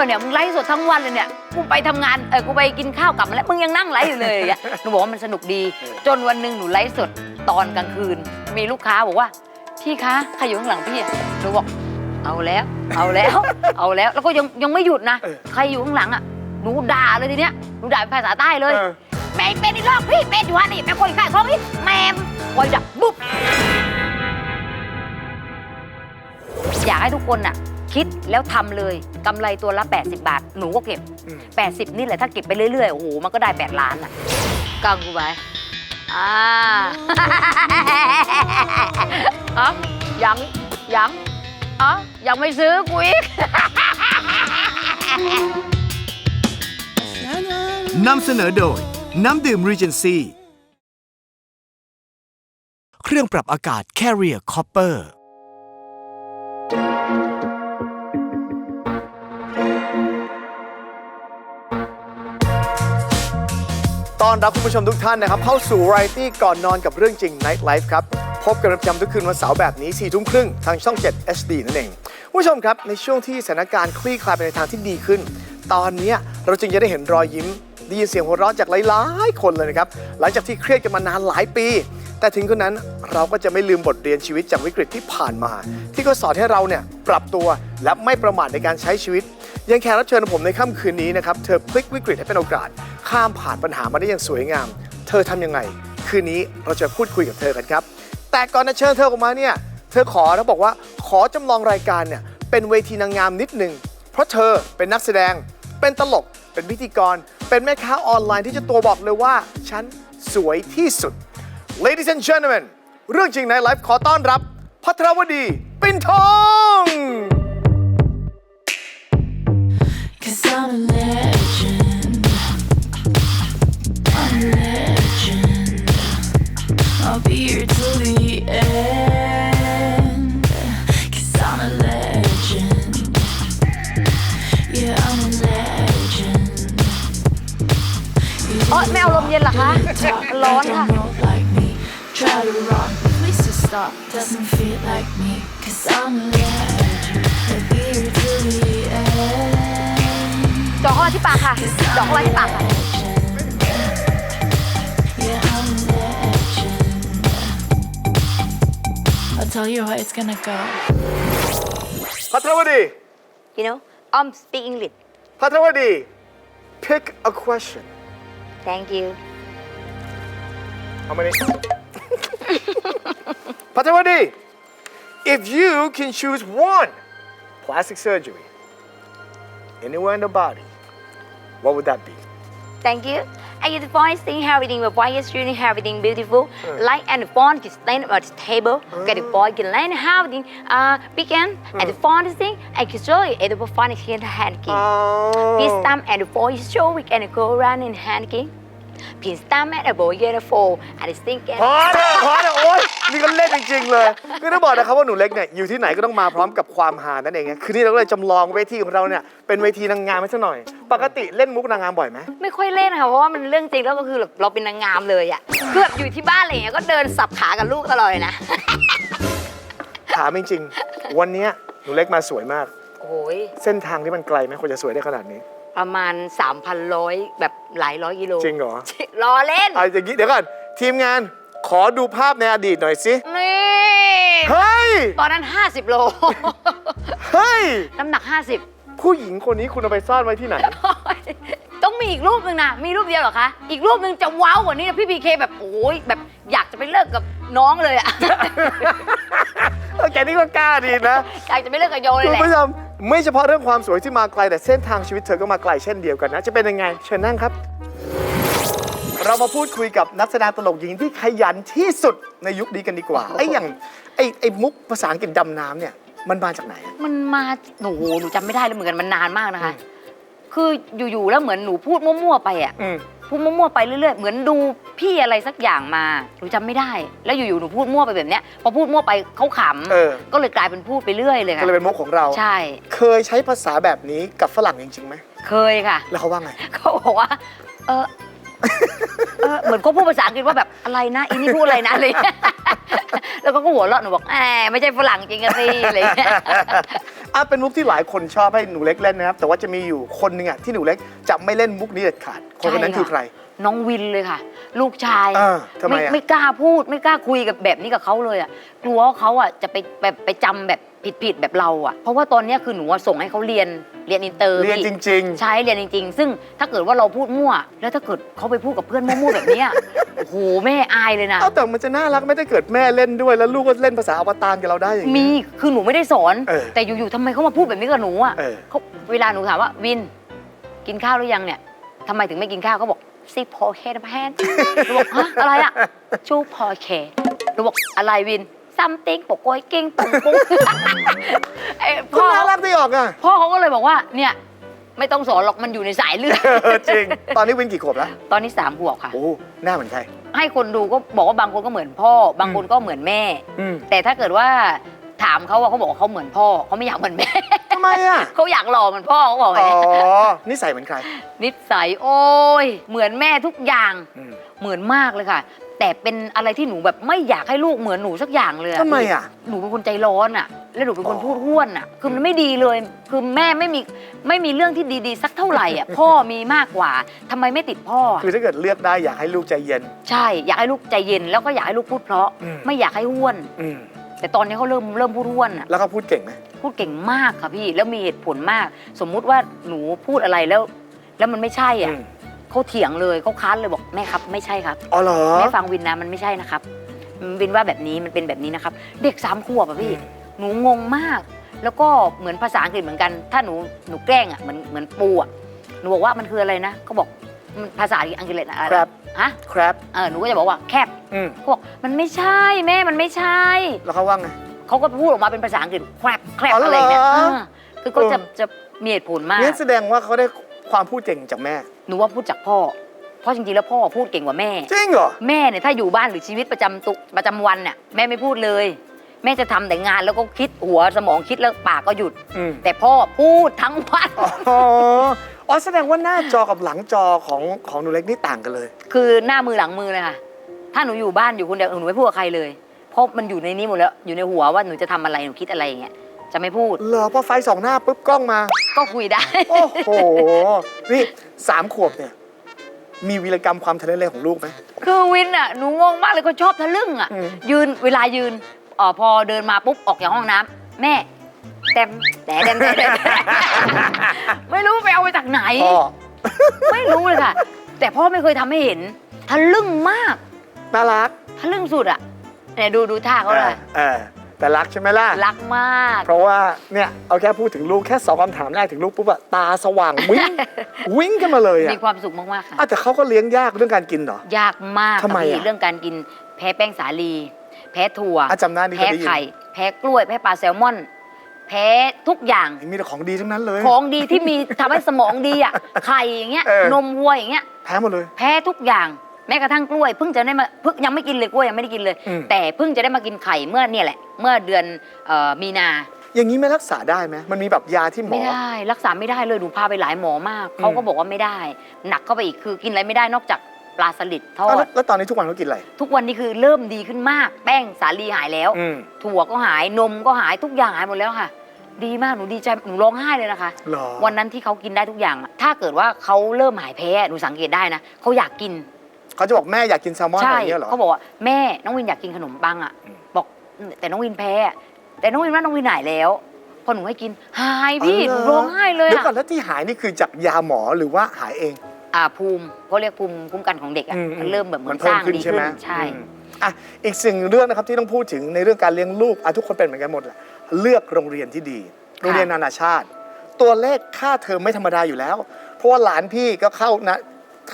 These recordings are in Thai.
ปล่าเนี่ยมึงไลฟ์สดทั้งวันเลยเนี่ยกูไปทำงานเออกูไปกินข้าวกลับมาแล้วมึงยังนั่งไลฟ์อยู่เลยอย่างเงี้ยหนูบอกว่ามันสนุกดี จนวันหนึ่งหนูไลฟ์สดตอนกลางคืน มีลูกค้าบอกว่าพี่คะใครอยู่ข้างหลังพี่อะหนูบอกเอาแล้ว เอาแล้ว เอาแล้ว แล้วก็ยังยังไม่หยุดนะใครอยู่ข้างหลังอะหนูด่าเลยทีเนี้ยหนูด่าเป็นภาษาใต้เลยเออ แม่เป็นอีลอกพี่เป็นอยู่ฮะนี่แม่คนขายของนี่แม่คอยดับบุ๊บอยากให้ทุกคนน่ะ คิดแล้วทำเลยกำไรตัวละ 80 บาท หนูก็เก็บ อืม 80 นี่แหละถ้าเก็บไปเรื่อยๆ โอ้โห มันก็ได้ 8 ล้านอะกังกูไปอ่า อ๋อยังยังอ๋อยังไม่ซื้อกูอีก นำเสนอโดย น้ำดื่ม Regency เครื่องปรับอากาศ Carrier Copper ตอนรับคุณผู้ชมทุกท่านนะครับ เข้าสู่ Variety ก่อนนอนกับเรื่องจริง Night Life ครับ พบกันประจำทุกคืนวันเสาร์แบบนี้4ทุ่มครึ่งทางช่อง 7 HD นั่นเองคุณผู้ชมครับ ในช่วงที่สถานการณ์คลี่คลายไปในทางที่ดีขึ้น ตอนนี้เราจึงจะได้เห็นรอยยิ้มได้ยินเสียงหัวเราะจากหลายๆคนเลยนะครับหลังจากที่เครียดกันมานานหลายปี แต่ถึงกระนั้นเราก็จะไม่ลืมบทเรียนชีวิตจากวิกฤตที่ผ่านมา ที่เขาสอนให้เราเนี่ยปรับตัวและไม่ประมาทในการใช้ชีวิตยังแขกรับเชิญของผมในค่ำคืนนี้นะครับเธอพลิกวิกฤตให้เป็นโอกาส ข้ามผ่านปัญหามาได้อย่างสวยงาม เธอทำยังไง คืนนี้เราจะพูดคุยกับเธอกันครับ แต่ก่อนจะเชิญเธอออกมาเนี่ยเธอขอแล้วบอกว่าขอจำลองรายการเนี่ยเป็นเวทีนางงามนิดหนึ่งเพราะเธอเป็นนักแสดง เป็นตลก เป็นพิธีกร เป็นแม่ค้าออนไลน์ที่จะตัวบอกเลยว่า ฉันสวยที่สุด Ladies and gentlemen เรื่องจริงในไลฟ์ขอต้อนรับ พัทรวดีปิ่นทอง Cause I'm a legend. I'll be here till the end. Cause I'm a legend. Yeah, I'm a legend. โอ๊ยไม่เอาลมเย็นเหรอคะ ร้อนค่ะ Don't like me. Try to run, please to stop. Doesn't feel like me. Cause I'm a legend. I'll be here till the end. จอกเข้ามาที่ปากค่ะจอกเข้ามาที่ปากค่ะ tell you how it's gonna go. Patrawadi, You know, I'm speaking English. Patrawadi, pick a question. Thank you. How many? Patrawadi, if you can choose one plastic surgery anywhere in the body, what would that be? Thank you. I advise in having a wire student having beautiful light and fun to stand at the table. Oh. Get a boy can learn having uh, begin and font thing and surely it will find hand king. Oh. This time and boy show we can go around in hand king. Key. Pin stamp and the boy get a four and the thing พอเถอะพอเถอะโอ๊ยนี่ก็เล่นจริง ๆ เลยคือต้องบอกนะครับว่าหนูเล็กเนี่ยอยู่ที่ไหนก็ต้องมาพร้อมกับความหานั่นเองไงคือนี่เราก็เลยจำลองเวทีของเราเนี่ยเป็นเวทีนางงามไว้ซะหน่อย ปกติเล่นมุกนางงามบ่อยไหมไม่ค่อยเล่นค่ะเพราะว่ามันเรื่องจริงแล้วก็คือแบบเราเป็นนางงามเลยอะคือแบบอยู่ที่บ้านอะไรอย่างเงี้ยก็เดินสับขากับลูกตลอดเลยนะถามจริงๆวันเนี้ยหนูเล็กมาสวยมาก โอ้ยเส้นทางที่มันไกลไหมควรจะสวยได้ขนาดนี้ ประมาณ 3,000ร้อยแบบหลายร้อยกิโลจริงเหรอรอเล่น เอาอย่างนี้เดี๋ยวก่อนทีมงานขอดูภาพในอดีตหน่อยสิ นี่ เฮ้ย ตอนนั้น 50 โล เฮ้ย น้ำหนัก 50 ผู้หญิงคนนี้คุณเอาไปซ่อนไว้ที่ไหน ต้องมีอีกรูปหนึ่งนะ มีรูปเดียวเหรอคะ อีกรูปหนึ่งจะว้าวกว่านี้นะพี่พีเคแบบโอ้ยแบบอยากจะไปเลิกกับน้องเลยอะ เออแกนี่ก็กล้าดีนะ อยากจะไปเลิกกับโยเลยคุณแหละ ผู้ชม ไม่เฉพาะเรื่องความสวยที่มาไกล แต่เส้นทางชีวิตเธอก็มาไกลเช่นเดียวกันนะ จะเป็นยังไง เชิญนั่งครับ เรามาพูดคุยกับนักแสดงตลกหญิงที่ขยันที่สุดในยุคนี้กันดีกว่าไอ้อย่างไอ้ไอ้มุกภาษาอังกฤษดำน้ำเนี่ยมันมาจากไหนอะ มันมาโอ้โหหนูจำไม่ได้เลยเหมือนกันมันนานมากนะคะ คืออยู่ๆแล้วเหมือนหนูพูดมั่วๆไปอะ อืม พูดมั่วๆไปเรื่อยๆ เหมือนดูพี่อะไรสักอย่างมาหนูจำไม่ได้ แล้วอยู่ๆหนูพูดมั่วไปแบบเนี้ยพอพูดมั่วไปเขาขเออำก็เลยกลายเป็นพูดไปเรื่อยเลยก็ค่ะเลยเป็นมุกของเรา ใช่ เคยใช้ภาษาแบบนี้กับฝรั่งจริงๆไหมเคยค่ะ แล้วเขาว่าไง เขาบอกว่า เออเออ เหมือนเขาพูดภาษาอังกฤษว่าแบบอะไรนะอีนี่พูดอะไรนะอะไรอย่างเงี้ยแล้วก็หัวเราะหนูบอกแหมไม่ใช่ฝรั่งจริงอะสิอะไรอย่างเงี้ย อะเป็นมุกที่หลายคนชอบให้หนูเล็กเล่นนะครับ แต่ว่าจะมีอยู่คนหนึ่งอะที่หนูเล็กจะไม่เล่นมุกนี้เด็ดขาด คนคนนั้นใช่ค่ะคือใคร น้องวินเลยค่ะ ลูกชายอ่าทำไมอะไม่กล้าพูดไม่กล้าคุยกับแบบนี้กับเขาเลยอะกลัวว่าเขาอะจะไปแบบไปจำแบบผิดๆแบบเราอะ เพราะว่าตอนเนี้ยคือหนูอะส่งให้เขาเรียนเรียนอินเตอร์เรียนพี่ จริง ใช่เรียนจริง ๆ ซึ่งถ้าเกิดว่าเราพูดมั่ว แล้วถ้าเกิดเขาไปพูดกับเพื่อนมั่วๆแบบเนี้ย โอ้โหแม่อายเลยๆนะ เอาแต่มันจะน่ารักไม่ได้เกิดแม่เล่นด้วย แล้วลูกก็เล่นภาษาอวตารกับเราได้อย่างนี้ มีคือหนูไม่ได้สอน เออแต่อยู่ๆทำไมเขามาพูดแบบนี้กับหนูอะเออ เขาเวลาหนูถามว่าวิน กินข้าวหรือยังเนี่ยทำไมถึงไม่กินข้าวเขาบอก ซีพอแค่นะแพนหนูบอกฮะอะไรอะชูพอแค่หนูบอกอะไรวินซัมติงปกโกยเก่งปุ้งปุ้งไอ้ก็พ่อน่ารักที่ออกอะพ่อเขาก็เลยบอกว่าเนี่ยไม่ต้องสอนหรอกมันอยู่ในสายเลือดเออจริง ตอนนี้วินกี่ขวบแล้ว ตอนนี้สามขวบค่ะ โอ้หน้าเหมือนใครให้คนดูก็บอกว่าบางคนก็เหมือนพ่อ บางคนก็เหมือนแม่อืมแต่ถ้าเกิดว่า ถามเขาว่าเขาบอกว่าเขาเหมือนพ่อเขาไม่อยากเหมือนแม่ ทำไมอะ เขาอยากหล่อเหมือนพ่อเขาบอกไงอ๋อนิสัยเหมือนใครนิสัยโอ้ยเหมือนแม่ทุกอย่างอืมเหมือนมากเลยค่ะ แต่เป็นอะไรที่หนูแบบไม่อยากให้ลูกเหมือนหนูสักอย่างเลยทำไมอะ หนูเป็นคนใจร้อนอะ แล้วหนูเป็นคนอ๋อ พูดห้วนอะ คือมันไม่ดีเลย คือแม่ไม่มีไม่มีเรื่องที่ดีๆ สักเท่าไหร่อะ พ่อมีมากกว่าทำไมไม่ติดพ่ออะคือถ้าเกิดเลือกได้อยากให้ลูกใจเย็น ใช่ อยากให้ลูกใจเย็นแล้วก็อยากให้ลูกพูดเพราะ อืม ไม่อยากให้ห้วน อืม แต่ตอนนี้เขาเริ่มเริ่มพูดห้วนอะแล้วเขาพูดเก่งไหมพูดเก่งมากค่ะพี่แล้วมีเหตุผลมาก สมมุติว่าหนูพูดอะไรแล้ว แล้วมันไม่ใช่อะอืมเขาเถียงเลยเขาค้านเลยบอกแม่ครับ ไม่ใช่ครับอ๋อเหรอแม่ฟังวินนะมันไม่ใช่นะครับวินว่าแบบนี้มันเป็นแบบนี้นะครับ เด็กสามขวบอะพี่อืมหนูงงมาก แล้วก็เหมือนภาษาอังกฤษเหมือนกัน ถ้าหนูหนูแกล้งอะเหมือนเหมือนปูอะหนูบอกว่ามันคืออะไรนะเขาบอกมัน ภาษาอังกฤษอะไรครับ ฮะครับเออหนูก็จะบอกว่าแคบอืมเขาบอกมันไม่ใช่แม่มันไม่ใช่ แล้วเขาว่าไง เขาก็พูดออกมาเป็นภาษาอังกฤษแครบแครบอ๋อเหรออ อะไรเนี่ยเออคือก็จะเออจะมีเหตุผลมาก งั้นแสดงว่าเขาได้ความพูดเก่งจากแม่ หนูว่าพูดจากพ่อ เพราะจริงๆแล้วพ่อพูดเก่งกว่าแม่ จริงเหรอ แม่เนี่ยถ้าอยู่บ้านหรือชีวิตประจำตุประจำวันเนี่ยแม่ไม่พูดเลย แม่จะทำแต่งานแล้วก็คิดหัวสมองคิดแล้วปากก็หยุด อืม แต่พ่อพูดทั้งวัน อ๋ออ๋อแสดงว่าหน้าจอกับหลังจอของของหนูเล็กนี่ต่างกันเลย คือหน้ามือหลังมือเลยค่ะ ถ้าหนูอยู่บ้านอยู่คนเดียวหนูไม่พูดกับใครเลย เพราะมันอยู่ในนี้หมดแล้ว อยู่ในหัวว่าหนูจะทำอะไรหนูคิดอะไรอย่างเงี้ย จะไม่พูด เหรอพอไฟสองหน้าปุ๊บกล้องมา ก็คุยได้ โอ้โห นี่สามขวบเนี่ย มีวีรกรรมความทะเลนของลูกไหม คือวินอะ หนูงงมากเลยเขาชอบทะลึ่งอะ อืม ยืนเวลายืน เออพอเดินมาปุ๊บออกจากห้องน้ำแม่แต้มแต่แดมแต่แดมไม่รู้ไปเอามาจากไหน พ่อไม่รู้เลยค่ะ แต่พ่อไม่เคยทำให้เห็นทะลึ่งมากน่ารักทะลึ่งสุดอะเนี่ยดูดูท่าเขาเลยเออแต่รักใช่ไหมล่ะ รักมากเพราะว่าเนี่ยเอาแค่พูดถึงลูกแค่สองคำถามแรกถึงลูกปุ๊บอะตาสว่างวิ่ง วิ่งกันมาเลยอะมีความสุขมากๆค่ะ อะแต่เขาก็เลี้ยงยากเรื่องการกินเหรอ ยากมากทำไมค่ะพี่อะเรื่องการกินแพ้แป้งสาลี แพ้ถั่วอะจำได้นี่เคแพ้ยได้ยิน ไข่ แพ้กล้วย แพ้ปลาแซลมอน แพ้ทุกอย่าง มีแต่ของดีทั้งนั้นเลย ของดีที่มีทำให้สมองดีอะ ไข่อย่างเงี้ย เออ นมวัวอย่างเงี้ย แพ้หมดเลย แพ้ทุกอย่าง แม้กระทั่งกล้วยเพิ่งจะได้มาเพิ่งยังไม่กินเลยกล้วยยังไม่ได้กินเลย อืม แต่เพิ่งจะได้มากินไข่เมื่อเนี่ยแหละ เมื่อเดือนเอ่อมีนา อย่างนี้ไม่รักษาได้ไหมมันมีแบบยาที่หมอ ไม่ได้รักษาไม่ได้เลยหนูพาไปหลายหมอมาก เขาก็อืมบอกว่าไม่ได้ หนักเข้าไปอีกคือกินอะไรไม่ได้นอกจาก ปลาสลิดทออ้าวแล้ดวแล้วตอนนี้ทุกวันเขากินอะไร ทุกวันนี้คือเริ่มดีขึ้นมาก แป้งสาลีหายแล้ว อืม ถั่วก็หายนมก็หายทุกอย่างหายหมดแล้วค่ะ ดีมากหนูดีใจหนูร้องไห้เลยนะคะหรอ วันนั้นที่เขากินได้ทุกอย่างอะถ้าเกิดว่าเขาเริ่มหายแพ้หนูสังเกตได้นะเขาอยากกิน เขาจะบอกแม่อยากกินแซลมอนอะไรใช่ อย่างเงี้ยเหรอ เขาบอกว่าแม่น้องวินอยากกินขนมปังอะ อืมบอกแต่น้องวินแพ้อะแต่น้องวินว่าน้องวินหายแล้ว พอหนูให้กินหายพี่หนูร้องไห้เลยเดี๋ยวอะก่อนแล้วที่หายนี่คือจากยาหมอหรือว่าหายเอง อ่าภูมิเขาเรียกภูมิคุ้มกันของเด็กอะอืมันเริ่มแบบเหมือนเพิ่สร้างดีขึ้นไหมใช่ อืมอะอีกสิ่งเรื่องนะครับที่ต้องพูดถึงในเรื่องการเลี้ยงลูกอะทุกคนเป็นเหมือนกันหมดแหละเลือกโรงเรียนที่ดี โรงเรียนนานาชาติ ตัวเลขค่าเทอมไม่ธรรมดาอยู่แล้ว เพราะว่าหลานพี่ก็เข้านะ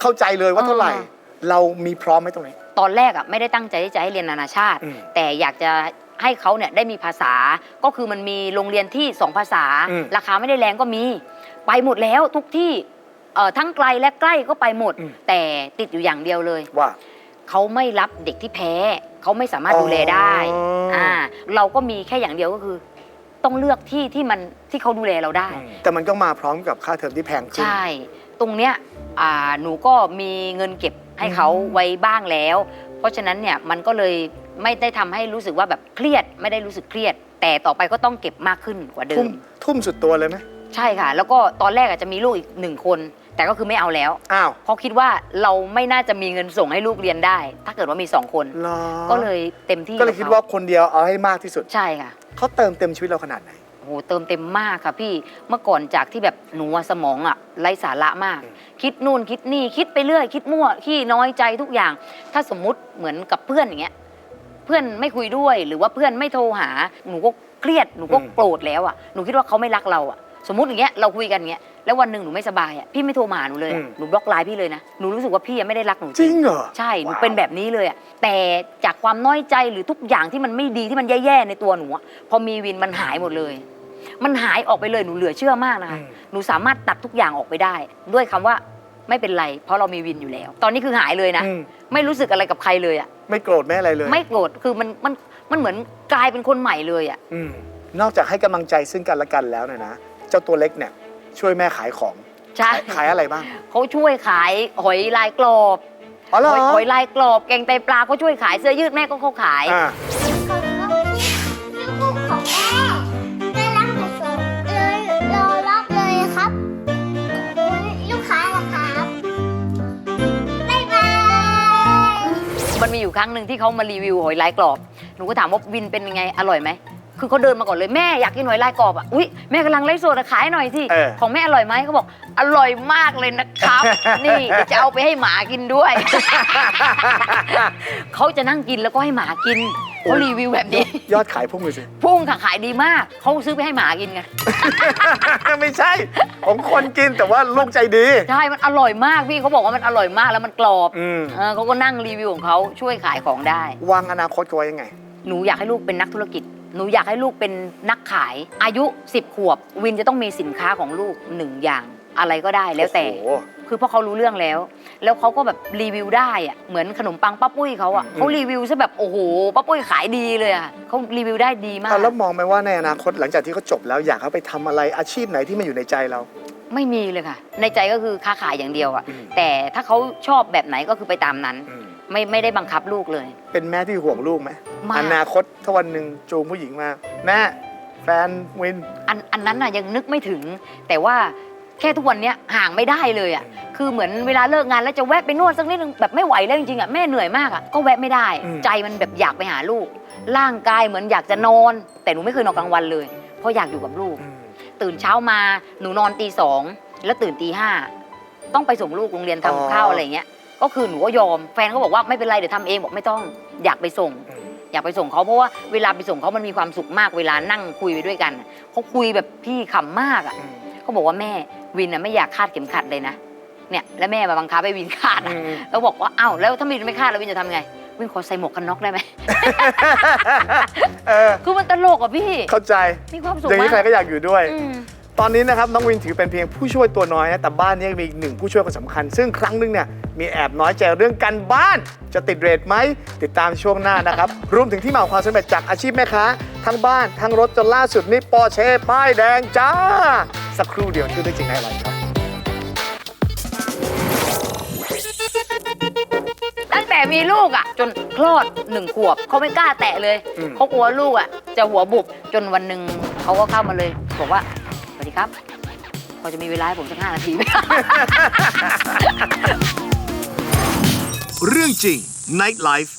เข้าใจเลยว่าเท่าไหร่ อ่าเรามีพร้อมไหมตรงนี้ ตอนแรกอะไม่ได้ตั้งใจที่จะให้เรียนนานาชาติ อืมแต่อยากจะให้เขาเนี่ยได้มีภาษาก็คือมันมีโรงเรียนที่สองภาษา อืม ราคาไม่ได้แรงก็มี ไปหมดแล้วทุกที่ เอ่อทั้งไกลและใกล้ก็ไปหมด อืม แต่ติดอยู่อย่างเดียวเลย ว่า เขาไม่รับเด็กที่แพ้ เขาไม่สามารถดูแลได้อ๋ออ่่าเราก็มีแค่อย่างเดียวก็คือ ต้องเลือกที่ที่มันที่เขาดูแลเราได้ แต่มันก็มาพร้อมกับค่าเทอมที่แพงขึ้น ใช่ ตรงเนี้ยอ่าหนูก็มีเงินเก็บให้เขาไว้บ้างแล้ว เพราะฉะนั้นเนี่ยมันก็เลยไม่ได้ทำให้รู้สึกว่าแบบเครียด ไม่ได้รู้สึกเครียด แต่ต่อไปก็ต้องเก็บมากขึ้นกว่าเดิทุ่มม ทุ่มสุดตัวเลยไหม ใช่ค่ะ แล้วก็ตอนแรกอาจจะมีลูกอีกหนึ่งคน แต่ก็คือไม่เอาแล้ว อ้าวเพราะคิดว่าเราไม่น่าจะมีเงินส่งให้ลูกเรียนได้ ถ้าเกิดว่ามีสองคนเหรอก็เลยเต็มที่ก็เลยคิดว่าคนเดียวเอาให้มากที่สุด ใช่ค่ะ เขาเติมเต็มชีวิตเราขนาดไหน โอ้โหเติมเต็มมากค่ะพี่เมื่อก่อนจากที่แบบหนูอะสมองอะไร้สาระมาก อืม คิดนู่นคิดนี่คิดไปเรื่อย คิดมั่วขี้น้อยใจทุกอย่าง ถ้าสมมุติเหมือนกับเพื่อนอย่างเงี้ยเพื่อนไม่คุยด้วยหรือว่าเพื่อนไม่โทรหา หนูก็เครียดหนูก็โกรธแล้วอะหนูคิดว่าเขาไม่รักเราอะสมมติอย่างเงี้ยเราคุยกันอย่างเงี้ย แล้ววันหนึ่งหนูไม่สบายอะพี่ไม่โทรมาหาหนูเลยอะหนูบล็อกไลน์พี่เลยนะหนูรู้สึกว่าพี่ยังไม่ได้รักหนูจริงเหรอ ใช่หนูว้าว เป็นแบบนี้เลยอะแต่จากความน้อยใจหรือทุกอย่างที่มันไม่ดีที่มันแย่ๆในตัวหนูอะพอมีวินมันหายหมดเลย มันหายออกไปเลยหนูเหลือเชื่อมากนะคะอืมหนูสามารถตัดทุกอย่างออกไปได้ ด้วยคำว่าไม่เป็นไร เพราะเรามีวินอยู่แล้ว ตอนนี้คือหายเลยนะ อืมไม่รู้สึกอะไรกับใครเลยอะไม่โกรธไม่อะไรเลยไม่โกรธคือมันมันมันเหมือนกลายเป็นคนใหม่เลยอะอืมนอกจากให้กำลังใจซึ่งกันและกันแล้วเนี่ยนะ เจ้าตัวเล็กเนี่ย ช่วยแม่ขายของใช่ ขายขายอะไรบ้าง เขาช่วยขายหอยลายกรอบอ๋อเหรอ หอยหอยลายกรอบแกงไตปลาเขาช่วยขายเสื้อยืดแม่ก็เขาขาย อ่าลูกของแม่แม่รักสุดๆเลยรอรับเลยครับลูกค้าละครับบ๊ายบายมันมีอยู่ครั้งหนึ่งที่เขามารีวิวหอยลายกรอบ หนูก็ถามว่าวินเป็นยังไงอร่อยไหม คือเขาเดินมาก่อนเลยแม่อยากกินหอยลายกรอบอะอุ้ยแม่กำลังไลฟ์สดอะขายหน่อยสิเออ ของแม่อร่อยไหมเขาบอกอร่อยมากเลยนะครับ นี่เดี๋ยวจะเอาไปให้หมากินด้วย เขาจะนั่งกินแล้วก็ให้หมากินเขารีวิวแบบนี้ ยอดขายพุ่งเลยสิ พุ่งค่ะขายดีมากเขาซื้อไปให้หมากินไงไม่ใช่ ของคนกินแต่ว่าลูกใจดี ใช่มันอร่อยมากพี่เขาบอกว่ามันอร่อยมากแล้วมันกรอบอืม เออเขาก็นั่งรีวิวของเขาช่วยขายของได้ วางอนาคตเขาไว้ยังไง หนูอยากให้ลูกเป็นนักธุรกิจ หนูอยากให้ลูกเป็นนักขาย อายุ 10 ขวบ วินจะต้องมีสินค้าของลูกหนึ่งอย่างอะไรก็ได้แล้วแต่ โอ้โห คือเพราะเขารู้เรื่องแล้ว แล้วเขาก็แบบรีวิวได้อะเหมือนขนมปังป้าปุ้ยเขาอะอืมเขารีวิวซะแบบโอ้โหป้าปุ้ยขายดีเลยอะเขารีวิวได้ดีมาก อะแล้วมองไหมว่าในอนาคตหลังจากที่เขาจบแล้วอยากเขาไปทำอะไรอาชีพไหนที่มันอยู่ในใจเรา ไม่มีเลยค่ะ ในใจก็คือค้าขายอย่างเดียวอะอืมแต่ถ้าเขาชอบแบบไหนก็คือไปตามนั้น อืม ไม่ไม่ได้บังคับลูกเลย เป็นแม่ที่ห่วงลูกไหมมาก อนาคตถ้าวันหนึ่งจูงผู้หญิงมา แม่แฟนวิน อันอันนั้นน่ะยังนึกไม่ถึง แต่ว่าแค่ทุกวันเนี้ยห่างไม่ได้เลยอะอืมคือเหมือนเวลาเลิกงานแล้วจะแวะไปนวดสักนิดนึงแบบไม่ไหวแล้วจริงๆอะแม่เหนื่อยมากอะก็แวะไม่ได้ อืม ใจมันแบบอยากไปหาลูก ร่างกายเหมือนอยากจะนอน แต่หนูไม่เคยนอนกลางวันเลย เพราะอยากอยู่กับลูกอืมตื่นเช้ามาหนูนอนตีสองแล้วตื่นตีห้าต้องไปส่งลูกโรงเรียนทำกับข้าวอะไรอย่างเงี้ย ก็คือหนูก็ยอมแฟนก็บอกว่าไม่เป็นไรเดี๋ยวทำเองบอกไม่ต้องอยากไปส่งอืมอยากไปส่งเขาเพราะว่าเวลาไปส่งเขามันมีความสุขมากเวลานั่งคุยไปด้วยกันน่ะเขาคุยแบบพี่ขำมากอะอืมเขาบอกว่าแม่วินน่ะไม่อยากคาดเข็มขัดเลยนะเนี่ยแล้วแม่มาบังคับให้วินคาดอือะมแล้วบอกว่าอ้าวแล้วถ้าวินไม่คาดแล้ววินจะทำไงวินขอใส่หมวกกันน็อกได้ไหม เออคือมันตลกอะพี่ เข้าใจ มีความสุขอย่างนี้มาใครกก็อยากอยู่ด้วย อืม ตอนนี้นะครับน้องวินถือเป็นเพียงผู้ช่วยตัวน้อยนะแต่บ้านนี้มีอีกหนึ่งผู้ช่วยคนสำคัญ ซึ่งครั้งหนึงเนี่ยมีแอบน้อยใจเรื่องการบ้าน จะติดเรทไหมติดตามช่วงหน้านะครับ รวมถึงที่มาของความสำเร็จจากอาชีพแม่ค้า ทั้งบ้านทั้งรถจนล่าสุดนี่ปอร์เช่ป้ายแดงจ้า สักครู่เดียวชื่อได้จริงในอะไรครับ ตั้งแต่มีลูกอะ จนคลอดหนึ่งขวบเขาไม่กล้าแตะเลยอืม เขากลัวลูกอะ จะหัวบุบจนวันหนึ่งเขาก็เข้ามาเลย บอกว่าสวัสดี ครับพอจะมีเวลาให้ผมสักห้านาทีไหม เรื่องจริง Night Life